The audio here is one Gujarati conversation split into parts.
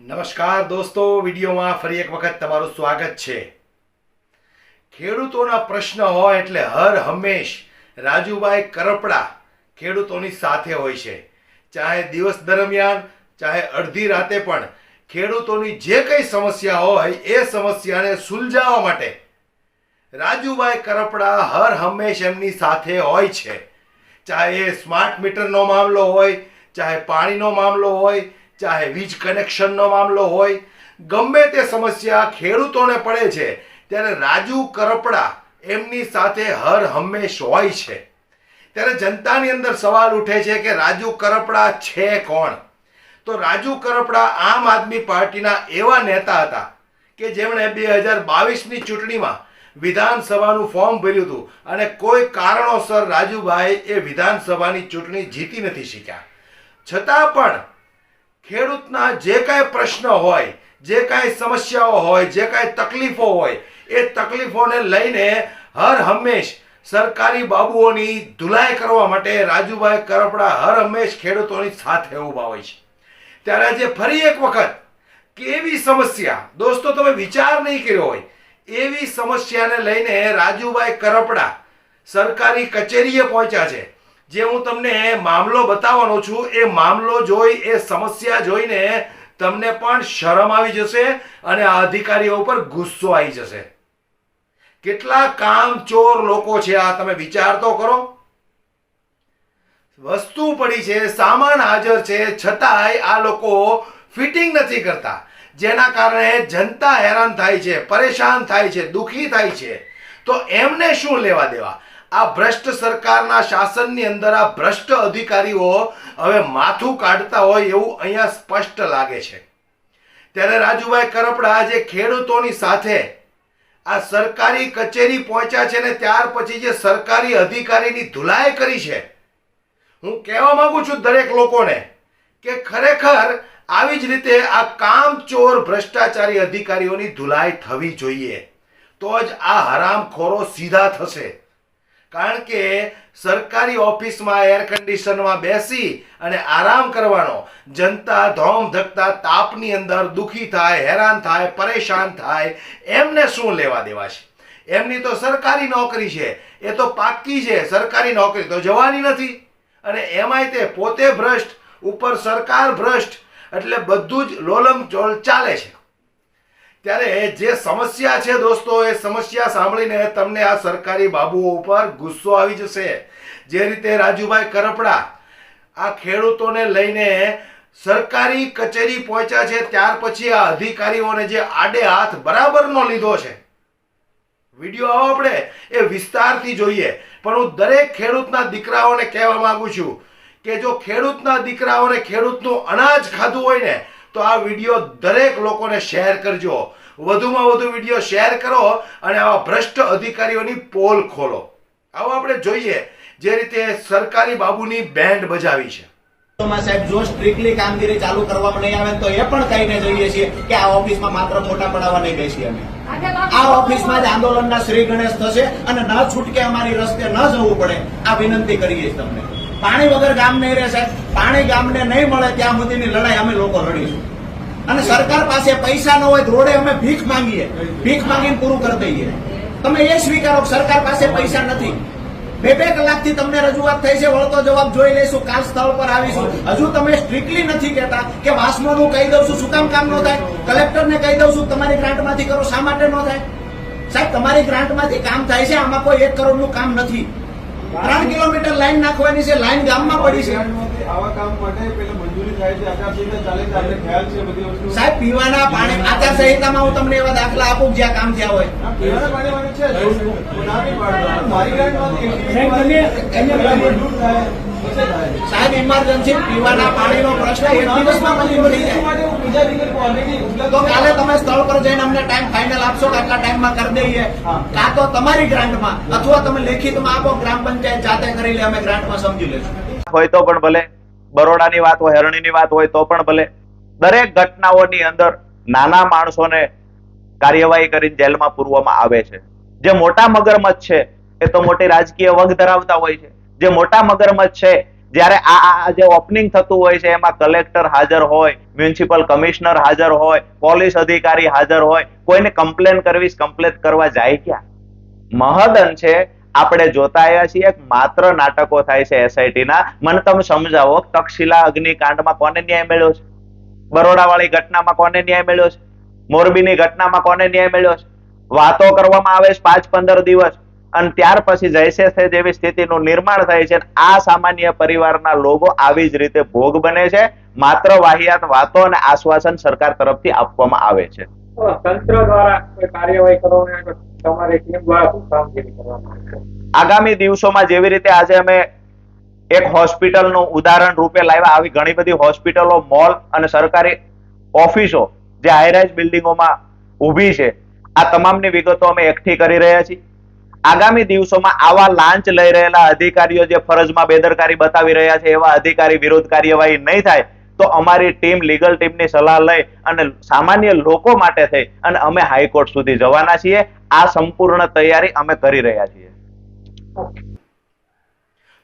નમસ્કાર દોસ્તો, વિડીયોમાં ફરી એક વખત તમારું સ્વાગત છે. ખેડૂતોના પ્રશ્ન હોય એટલે હર હંમેશ રાજુભાઈ કરપડા ખેડૂતોની સાથે હોય છે. ચાહે દિવસ દરમિયાન, ચાહે અડધી રાતે પણ ખેડૂતોની જે કંઈ સમસ્યા હોય એ સમસ્યાને સુલઝાવવા માટે રાજુભાઈ કરપડા હર હંમેશ એમની સાથે હોય છે. ચાહે એ સ્માર્ટ મીટરનો મામલો હોય, ચાહે પાણીનો મામલો હોય ચાહે વીજ કનેક્શનનો મામલો હોય, ગમે તે સમસ્યા ખેડૂતોને પડે છે, ત્યારે રાજુ કરપડા એમની સાથે હર હંમેશ હોય છે. ત્યારે જનતાની અંદર સવાલ ઉઠે છે કે રાજુ કરપડા છે કોણ? તો રાજુ કરપડા આમ આદમી પાર્ટીના એવા નેતા હતા કે જેમણે બે હજાર બાવીસની ચૂંટણીમાં વિધાનસભાનું ફોર્મ ભર્યું હતું અને કોઈ કારણોસર રાજુભાઈ એ વિધાનસભાની ચૂંટણી જીતી નથી શક્યા. છતાં પણ ખેડૂતના જે કાંઈ પ્રશ્ન હોય, જે કાંઈ સમસ્યાઓ હોય, જે કાંઈ તકલીફો હોય, એ તકલીફોને લઈને હર હંમેશ સરકારી બાબુઓની ધુલાઈ કરવા માટે રાજુભાઈ કરપડા હર હંમેશ ખેડૂતોની સાથે ઊભા હોય છે. ત્યારે આજે ફરી એક વખત કેવી સમસ્યા, દોસ્તો તમે વિચાર નહીં કર્યો હોય, એવી સમસ્યાને લઈને રાજુભાઈ કરપડા સરકારી કચેરીએ પહોંચ્યા છે. જે હું તમને મામલો બતાવવાનો છું, એ મામલો જોઈ, એ સમસ્યા જોઈને તમને પણ શરમ આવી જશે અને આ અધિકારીઓ ઉપર ગુસ્સો આવી જશે. કેટલા કામચોર લોકો છે આ, તમે વિચાર તો કરો. વસ્તુ પડી છે, સામાન હાજર છે, છતાંય આ લોકો ફિટિંગ નથી કરતા. જેના કારણે જનતા હેરાન થાય છે, પરેશાન થાય છે, દુખી થાય છે. તો એમને શું લેવા દેવા? આ ભ્રષ્ટ સરકારના શાસનની અંદર આ ભ્રષ્ટ અધિકારીઓ હવે માથું કાઢતા હોય એવું અહીંયા સ્પષ્ટ લાગે છે. ત્યારે રાજુભાઈ કરપડા જે ખેડૂતોની સાથે આ સરકારી કચેરી પહોંચ્યા છે ને ત્યાર પછી જે સરકારી અધિકારીની ધુલાઈ કરી છે. હું કહેવા માંગુ છું દરેક લોકોને કે ખરેખર આવી જ રીતે આ કામચોર ભ્રષ્ટાચારી અધિકારીઓની ધુલાઈ થવી જોઈએ. તો જ આ હરામખોરો સીધા થશે. કારણ કે સરકારી ઓફિસમાં એર કન્ડિશનમાં બેસી અને આરામ કરવાનો, જનતા ધોમ ધકતા તાપની અંદર દુખી થાય, હેરાન થાય, પરેશાન થાય, એમને શું લેવા દેવા છે એમની તો સરકારી નોકરી છે, એ તો પાક્કી છે, સરકારી નોકરી તો જવાની નથી. અને એમાંય તે પોતે ભ્રષ્ટ, ઉપર સરકાર ભ્રષ્ટ, એટલે બધું જ લોલમ ચોલ ચાલે છે. ત્યારે જે સમસ્યા છે દોસ્તો, એ સમસ્યા સાંભળીને તમને આ સરકારી બાબુઓ ઉપર ગુસ્સો આવી જશે. જે રીતે રાજુભાઈ કરપડા આ ખેડૂતોને લઈને સરકારી કચેરી પહોંચ્યા છે, ત્યાર પછી આ અધિકારીઓને જે આડે હાથ બરાબરનો લીધો છે. વીડિયો આવો આપણે, એ વિસ્તારથી જોઈએ. પણ હું દરેક ખેડૂતના દીકરાઓને કહેવા માંગુ છું કે જો ખેડૂતના દીકરાઓને ખેડૂતનું અનાજ ખાધું હોય ને તો આ વીડિયો દરેક લોકોને શેર કરજો. વધુમાં વધુ વીડિયો શેર કરો અને આવા ભ્રષ્ટ અધિકારીઓની પોલ ખોલો. આવો આપણે જોઈએ જે રીતે સરકારી બાબુની બેન્ડ બજાવી છે. સાહેબ, જો સ્ટ્રિક્ટલી કામગીરી ચાલુ કરવામાં નહીં આવે તો એ પણ કહીને જઈએ છીએ કે આ ઓફિસમાં માત્ર મોટા પડાવવા નહીં બેસીએ અમે. આ ઓફિસમાં જ આંદોલનના શ્રી ગણેશ થશે અને ન છૂટકે અમારી રસ્તે ન જવું પડે. આ વિનંતી કરીએ છીએ તમને. પાણી વગર ગામ નહીં રહે સાહેબ પાણી ગામને નહીં મળે ત્યાં સુધીની લડાઈ અમે લોકો લડીશું અને સરકાર પાસે પૈસા ન હોય રોડે અમે ભીખ માંગીએ, ભીખ માંગીને પૂરું કરી દઈએ. તમે એ સ્વીકારો સરકાર પાસે પૈસા નથી. બે બે કલાકથી તમને રજૂઆત થઈ છે, વળતો જવાબ જોઈ લઈશું, કાલ સ્થળ પર આવીશું. હજુ તમે સ્ટ્રિક્ટલી નથી કહેતા કે વાસમોનું કહી દઉં છું, શું કામ કામ ન થાય? કલેક્ટરને કહી દઉં છું તમારી ગ્રાન્ટમાંથી કરો, શા માટે ન થાય? સાહેબ, તમારી ગ્રાન્ટમાંથી કામ થાય છે, આમાં કોઈ એક કરોડનું કામ નથી. ત્રણ કિલોમીટર લાઈન નાખવાની છે લાઈન ગામમાં પડી છે આવા કામ માટે પેલા મંજૂરી થાય છે આચારસંહિતા ચાલે છે આપણે ખ્યાલ છે બધી વસ્તુ સાહેબ પીવાના પાણી આચારસંહિતામાં હું તમને એવા દાખલા આપું જ્યાં કામ થયા હોય પીવાના પાણી માટે છે. મારી મંજૂર થાય. સાહેબ ઇમરજન્સી પીવાના પાણીનો પ્રશ્ન એક દિવસમાં મંજૂર મળી જાય. કાલે તમે સ્થળ પર જઈને અમને ટાઈમ ફાઇનલ આપશો કે આટલા ટાઈમમાં કરી દઈએ. કાં તો તમારી ગ્રાન્ટમાં અથવા તમે લેખિતમાં આપો, ગ્રામ પંચાયત જાતે કરી લે, અમે ગ્રાન્ટમાં સમજી લઈશું હોય તો પણ ભલે, બરોડાની વાત હોય, હરણીની વાત હોય તો પણ ભલે. દરેક ઘટનાઓની અંદર નાના માણસોને કાર્યવાહી કરીને જેલમાં પૂરવામાં આવે છે. જે મોટા મગરમચ્છ છે, એ તો મોટી રાજકીય વગ ધરાવતા હોય છે. જે મોટા મગરમચ્છ છે, જ્યારે આ જે ઓપનિંગ થતું હોય છે, એમાં કલેક્ટર હાજર હોય મ્યુનિસિપલ કમિશનર હાજર હોય પોલીસ અધિકારી હાજર હોય, કોઈને કમ્પ્લેન કરવી કમ્પ્લેન કરવા જાય ક્યાં? મહદન છે, આપણે જોતા આવ્યા છીએ માત્ર નાટકો થાય છે એસઆઈટી ના. મને તમે સમજાવો, તક્ષશિલા અગ્નિકાંડમાં કોને ન્યાય મળ્યો છે? બરોડાવાળી ઘટનામાં કોને ન્યાય મળ્યો છે? મોરબીની ઘટનામાં કોને ન્યાય મળ્યો છે? વાતો કરવામાં આવે છે પાંચ પંદર દિવસ. અને ત્યાર પછી જૈસે છે જેવી સ્થિતિનું નિર્માણ થાય છે આ સામાન્ય પરિવારના લોકો આવી જ રીતે ભોગ બને છે. માત્ર વાહિયાત વાતો અને આશ્વાસન સરકાર તરફથી આપવામાં આવે છે. તંત્ર દ્વારા કાર્યવાહી કરવાની તમારી ટીમ દ્વારા શું કામગીરી કરવામાં આવશે આગામી દિવસોમાં જેવી રીતે આજે અમે એક હોસ્પિટલનું ઉદાહરણ રૂપે લાવ્યા આવી ઘણી બધી હોસ્પિટલો મોલ અને સરકારી ઓફિસો જે હાઈરાઇઝ બિલ્ડિંગોમાં ઊભી છે. આ તમામની વિગતો અમે એકઠી કરી રહ્યા છીએ. આગામી દિવસોમાં આવા લાંચ લઈ રહેલા અધિકારીઓ જે ફરજમાં બેદરકારી બતાવી રહ્યા છે, એવા અધિકારી વિરુદ્ધ કાર્યવાહી નહીં થાય, તો અમારી ટીમ, લીગલ ટીમની સલાહ લઈ અને સામાન્ય લોકો માટે થઈ અને અમે હાઈકોર્ટ સુધી જવાના છીએ. આ સંપૂર્ણ તૈયારી અમે કરી રહ્યા છીએ.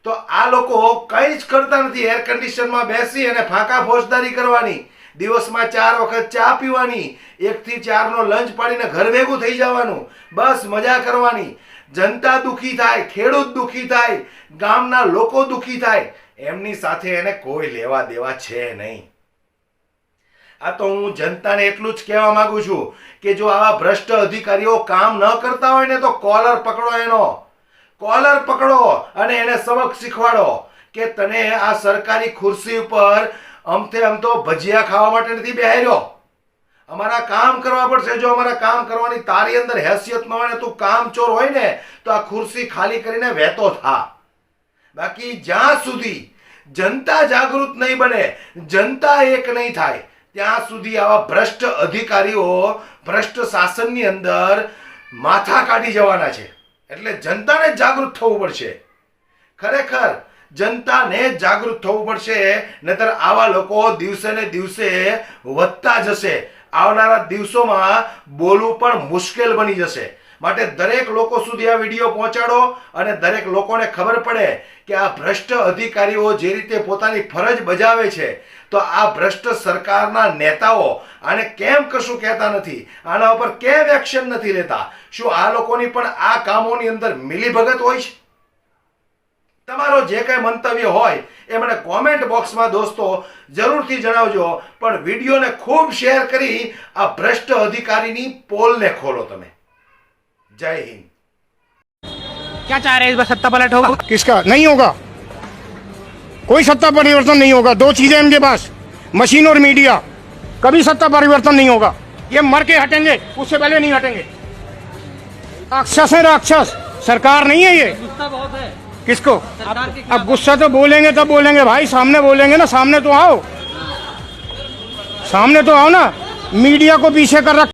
તો આ લોકો કંઈ જ કરતા નથી. એર કન્ડિશનમાં બેસી અને ફાંકા ફોજદારી કરવાની. દિવસમાં ચાર વખત ચા પીવાની. એકથી ચારનો લંચ પાડીને ઘર ભેગું થઈ જવાનું. બસ મજા કરવાની. જનતા દુખી થાય, ખેડૂત દુખી થાય, ગામના લોકો દુખી થાય, એમની સાથે એને કોઈ લેવા દેવા છે નહીં. આ તો હું જનતાને એટલું જ કહેવા માંગુ છું કે જો આવા ભ્રષ્ટ અધિકારીઓ કામ ન કરતા હોય ને તો કોલર પકડો એનો. કોલર પકડો અને એને સબક શીખવાડો કે તને આ સરકારી ખુરશી ઉપર અમથે અમ તો ભજીયા ખાવા માટે નથી બેહાર્યો. અમારા કામ કરવા પડશે. જો અમારા કામ કરવાની તારી અંદર હેસિયત ન હોય ને તું કામ ચોર હોય ને, તો આ ખુરશી ખાલી કરીને વહેતો થા. બાકી જ્યાં સુધી જનતા જાગૃત નહીં બને, જનતા એક નહીં થાય, ત્યાં સુધી આવા ભ્રષ્ટ અધિકારીઓ ભ્રષ્ટ શાસનની અંદર માથા કાઢી જવાના છે. એટલે જનતાને જાગૃત થવું પડશે. ખરેખર જનતાને જાગૃત થવું પડશે, નહીતર આવા લોકો દિવસે ને દિવસે વધતા જશે. આવનારા દિવસોમાં બોલવું પણ મુશ્કેલ બની જશે. માટે દરેક લોકો સુધી આ વીડિયો પહોંચાડો અને દરેક લોકોને ખબર પડે કે આ ભ્રષ્ટ અધિકારીઓ જે રીતે પોતાની ફરજ બજાવે છે, તો આ ભ્રષ્ટ સરકારના નેતાઓ આને કેમ કશું કહેતા નથી? આના ઉપર કેમ એક્શન નથી લેતા? શું આ લોકોની પણ આ કામોની અંદર મિલીભગત હોય છે? તમારો જે કંઈ મંતવ્ય હોય એ મને કોમેન્ટ બોક્સમાં દોસ્તો જરૂરથી જણાવજો પણ વિડીયોને ખૂબ શેર કરી આ ભ્રષ્ટ અધિકારીની પોલને ખોલો તમે જય હિન્દ क्या चाह रहे हैं इस बार सत्ता पलट होगा किसका नहीं होगा कोई सत्ता परिवर्तन नहीं होगा दो चीजें इनके पास मशीन और मीडिया कभी सत्ता परिवर्तन नहीं होगा ये मर के हटेंगे उससे पहले नहीं हटेंगे राक्षस है राक्षस सरकार नहीं है ये गुस्सा बहुत है किसको सरकार के अब गुस्सा तो बोलेंगे तब बोलेंगे भाई सामने बोलेंगे ना सामने तो आओ सामने तो आओ ना मीडिया को पीछे कर रख